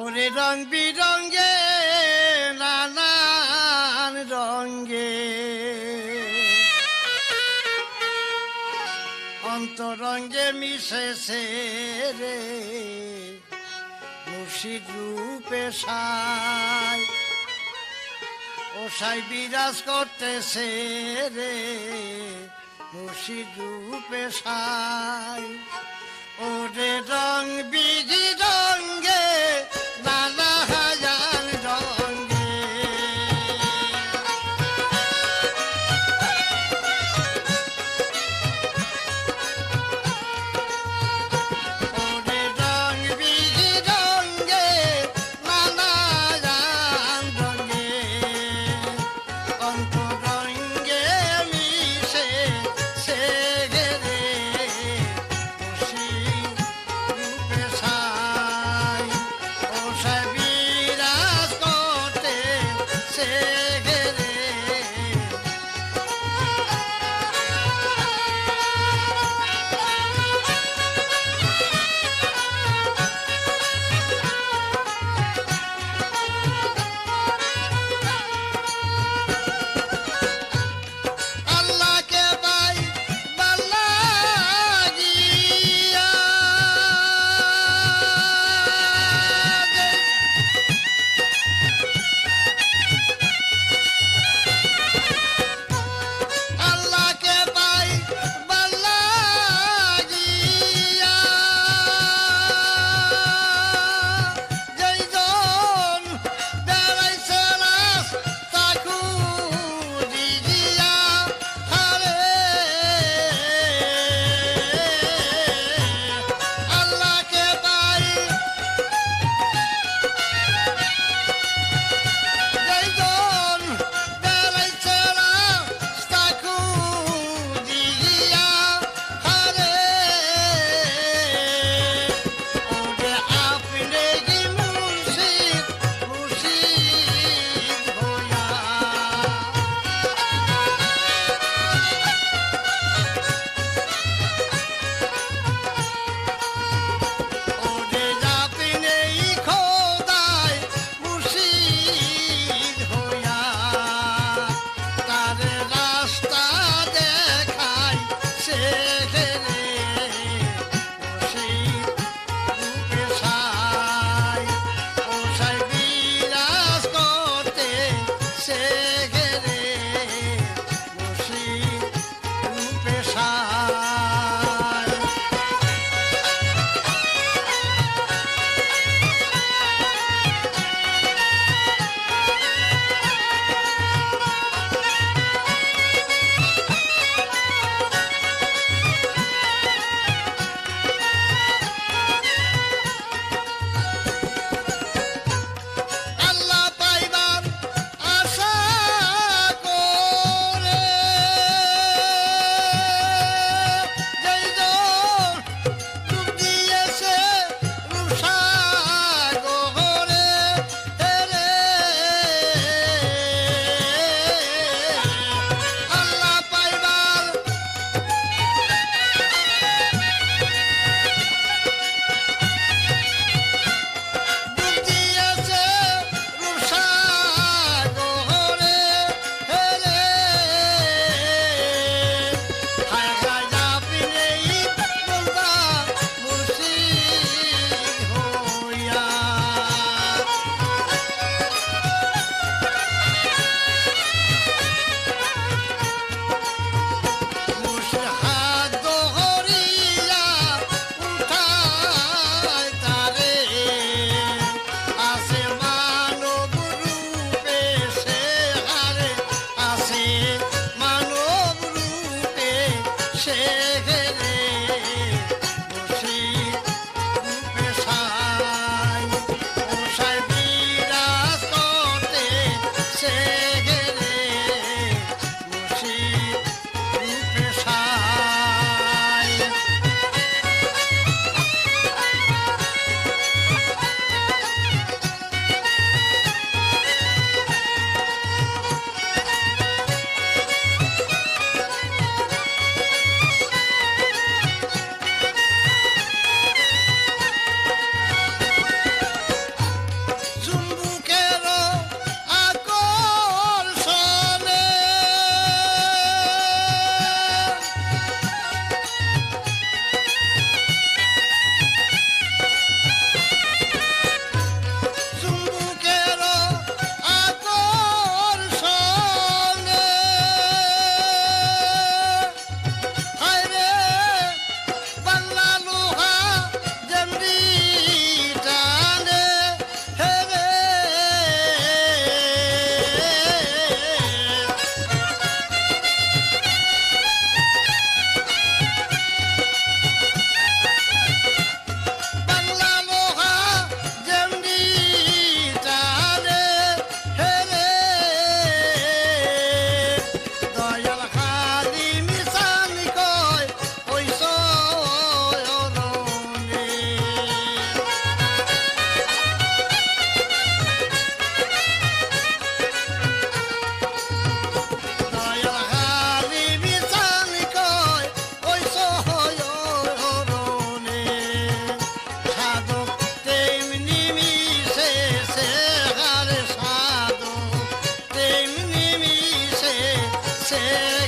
ওরে রং বিরঙ্গে, নানান রঙ্গে। অন্তরঙ্গে মিশেছে রে, মুর্শিদ রূপে সাই। ও সাই বিরাজ করতেছে রে, মুর্শিদ রূপে সাই। ওরে say Yeah. Yeah.